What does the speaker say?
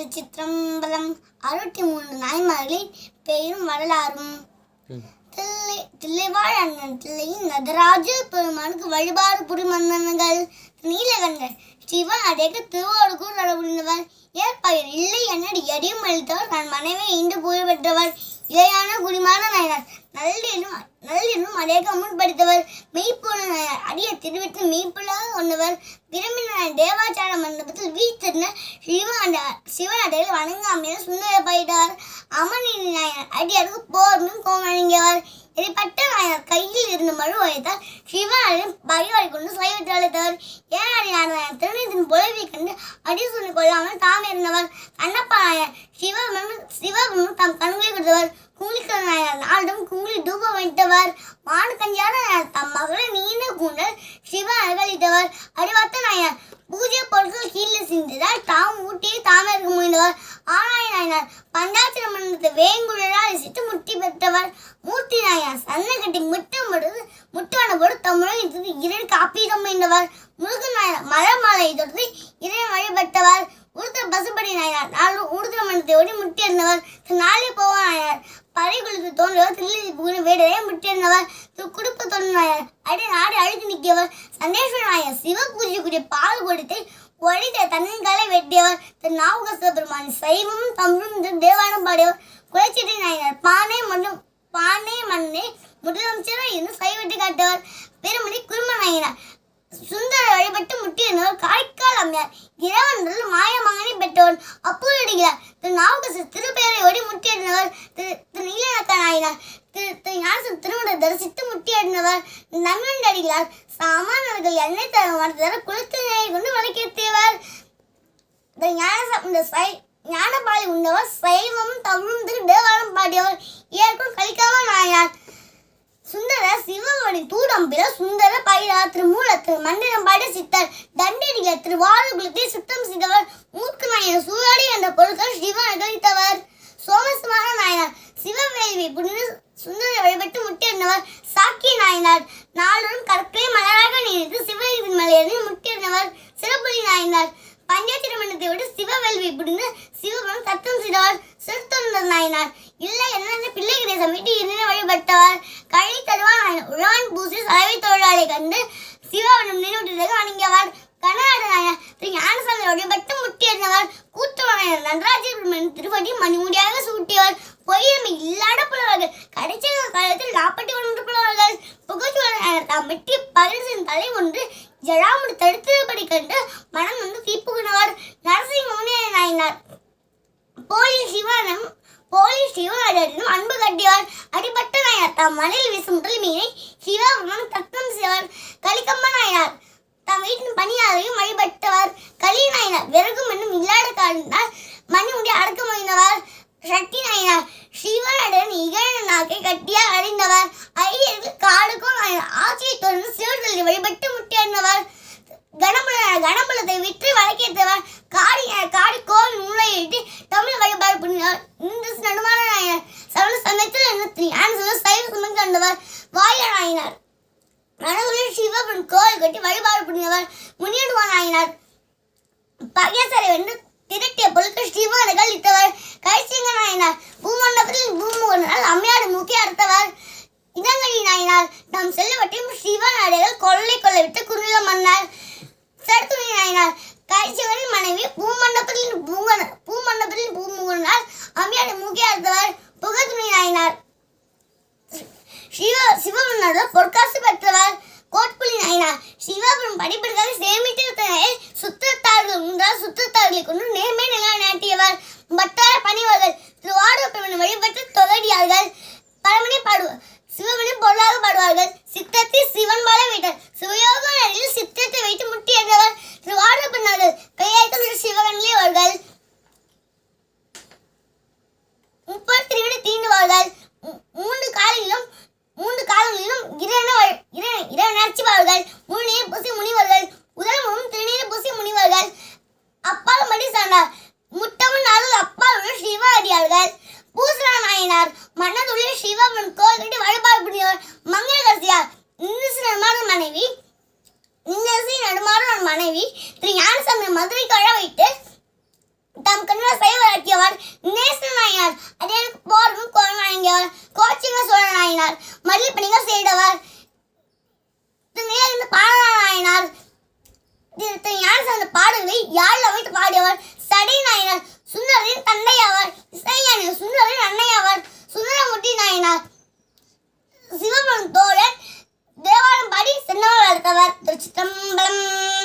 திருச்சிற்றம்பலம் அறுபத்தி மூன்று நாய்மார்களின் பெயரும் வரலாறும். தில்லை தில்லைவாழ் அண்ணன் தில்லையின் நடராஜ பெருமானுக்கு வழிபாடு புரிமன்னர்கள் நீலகண்கள் சிவன் அடைக்க திருவாரூர் நடபுரிந்தவர் ஏற்பயர் இல்லை என்னடி எடியும் அளித்தவர் தன் மனைவி இன்று புகழ் பெற்றவர். இளையான குடிமான நாயனார். நல்லெனும் நல்லெனும் அநேக முன்படுத்தவர் மெய்ப்பொருள் நாயனார். அடிய திருவிட்டு மெய்ப்பொருளாக கொண்டவர் விரும்பின தேவாச்சார மண்டபத்தில் வீட்டிருந்த சிவன் சிவன் வணங்காமையில் வணங்காமல் சுந்தர பயிட்டார் அமர்நீதி நாயனார். அடியாருக்கு போர்னும் கோமணிங்கவர் இதைப்பட்ட நான் கையில் இருந்து மறு வைத்தார் சிவன் பகைவரை கொண்டு சைவத்தை அழைத்தவர் ஏனாடி நாயனார் திருநீதின் புலவை கண்டு அடி சொல்லி கொள்ளாமல் தாம் இருந்தவர் கண்ணப்பா நாயர் சிவமும் சிவமும் தம் கண்களை கொடுத்தவர். குங்குளிக்க நாயர் நாளிடம் குங்குளி தூபம் வைத்தவர். மாடு கஞ்சான நாயனார் தம் மகளை நீண்ட கூண்டல் சிவ அகழித்தவர் அறிவார்த்த நாயர் பூஜை பொருட்கள் கீழே சிந்திதால் தாம் ஊட்டியே தாமே இருக்க முடிந்தவர் ஆனாய நாயனார் பஞ்சாட்சர மண்டலத்தை வேங்குழலால் சிட்டு முட்டி பெற்றவர் மூர்த்தி நாயனார் சன்ன கட்டி முட்டம் பொழுது முட்டான போது தமிழகத்திற்கு இரண் காப்பீரம் என்றவர் முருகன் நாயனார் மலர் மாலை தொடர்ந்து இறைவன் வழிபட்டவர். உருத்தர் பசுபடி நாயனார். நாலு உருத்திர மண்டலத்தை ஒடி முட்டியிருந்தவர் நாளே போவான் நாயனார். பறை தோன்றவர் தில்லி புகழ் வேடரே முட்டியிருந்தவர் திரு குடும்ப தொண்டு நாயர் அடி நாடு அழுத்து நிற்கவர் சந்தேஸ்வர நாயர் சிவ பூஜைக்குரிய பால் கொடுத்து ஒழித்த தன்னின்காலை வெட்டியவர். திரு நாவுகச பெருமான் சைவமும் தமிழும் திரு பாடியவர். குலச்சிட்டி நாயனர் பானை மற்றும் பானை மண்ணே முதலமைச்சர் இன்னும் சைவத்தை காட்டவர் பெருமதி குரும நாயனார். சுந்தர வழிபட்டு முட்டியிருந்தவர் காரைக்கால் அம்மையார். இறைவனில் மாயமகனை பெற்றவர் அப்பூரடிகிறார் திரு நாவுக்கசு திருப்பெயரை ஒடி திரு திரு நீலநத்தன் நாயனார். திரு திரு ஞானசன் திருமண தரிசித்து முட்டியிருந்தவர் நன்னண்டடிகளார் சாமானவர்கள் எண்ணெய் தர மரத்தர குளத்தினை கொண்டு வழக்கேற்றியவர் இந்த ஞானசம் இந்த சை ஞானபாலி உண்டவர். சைவம் தமிழும் திரு தேவாரம் பாடியவர். ஏற்கும் கலிக்காம நாயார் சுந்தர சிவகணி தூடம்பில சுந்தர பயிரா திருமூல திரு மந்திரம் பாடிய சித்தர். தண்டடியில திரு வாழுகுலத்தை சுத்தம் செய்தவர். மூக்கு நாயர் சூழாடி என்ற பொருட்கள் சிவன் அகழித்தவர் சோமசுமான நாயனார் சிவவேள்வி புனித சுந்தர வழிபட்டு முட்டியிருந்தவர் சாக்கிய நாயனார். நாளும் கற்கை மலராக நினைத்து சிவலிங்கின் மலையறில் முட்டியிருந்தவர் சிறப்புலி நாயனார். பஞ்சாட்சர மண்டலத்தை விட சிவவேள்வி புரிந்து சிவபுரம் சத்தம் செய்தவர் சிறுத்தொண்டர் நாயனார். இல்லை என்ன பிள்ளை தேசம் விட்டு இருந்து வழிபட்டவர். கழி தருவான் உழவன் பூசி சலவை தொழிலாளை கண்டு சிவபுரம் நினைவுட்டதாக அணுங்கியவர் கனநாடு நாயனார் திரு ஞானசாமி வழிபட்டு முட்டியிருந்தவர் கூட்டுவனாயர் நடராஜர் திருப்பதி மணிமுடியாக சூட்டியவர் பொய்யமை இல்லாத புலவர்கள் கடைசி காலத்தில் நாற்பத்தி ஒன்று புலவர்கள் புகழ்ச்சுவனாயர் தாம் வெட்டி பகிர்ச்சின் தலை ஒன்று ஜடாமுடி தடுத்தபடி கண்டு மனம் வந்து தீப்புகினவர். நரசிங்க முனிய நாயனார் போலி சிவனும் போலி சிவனாரிடம் அன்பு கட்டியவர். அடிபட்ட நாயர் தாம் மலையில் வீசும் முதல் மீனை சிவபெருமான் தத்தம் செய்வார் கலிக்கம்ப நாயனார் தம் வீட்டின் பணியாளரையும் வழிபட்டவர் கலி நாயனார் விறகும் என்னும் இல்லாத காரணத்தால் மணி முடி அடக்க முடிந்தவர் சக்தி நாயனார் சிவனுடன் இகழ நாக்கை கட்டியால் அடைந்தவர் ஐயர்கள் காடுக்கும் ஆட்சியை தொடர்ந்து சிவர்களை வழிபட்டு முட்டியிருந்தவர் கணபுல கணபுலத்தை விற்று வழக்கேற்றவர் காடி காடி கோவில் முறையிட்டு தமிழ் வழிபாடு புரிந்தவர். இந்து நடுமான நாயனார் சமண சமயத்தில் சைவ சுமந்து கண்டவர் வாய நாயனார் மனதுள்ள சிவபுரம் கோயில் கட்டி வழிபாடு புரிந்தவர் முனியடுவான் ஆயினார் பகேசரை வென்று சிவ பொற்காசு பெற்றவர் கோட்புலி நாயனார் சிவபுரம் படிப்பிற்காக சேமித்து சுத்தத்தார்கள் உண்டால் சுத்தத்தார்களை கொண்டு நேர்மை நிலைநாட்டியவர். பட்டா நாயனார் மன்னதுள்ள சிவபன் கோயில் வழிபாடு புரிந்தவர் மங்களகரசியார். இந்திரசி நடுமான மனைவி இன்னசி நடுமான மனைவி திரு ஞானசாமி மதுரை கழ வைத்து தம் கண்ணில் சைவராக்கியவர் நேச நாயனார். அதே போரும் கோல் வழங்கியவர் கோச்சிங்க சோழ நாயனார். மல்லிப்பணிகள் செய்தவர் நேர்ந்து பாடல நாயனார். திரு ஞானசாமி பாடல்களை யாழில் வைத்து பாடியவர் சடை நாயனார். சுந்தரின் தந்தை அவர்.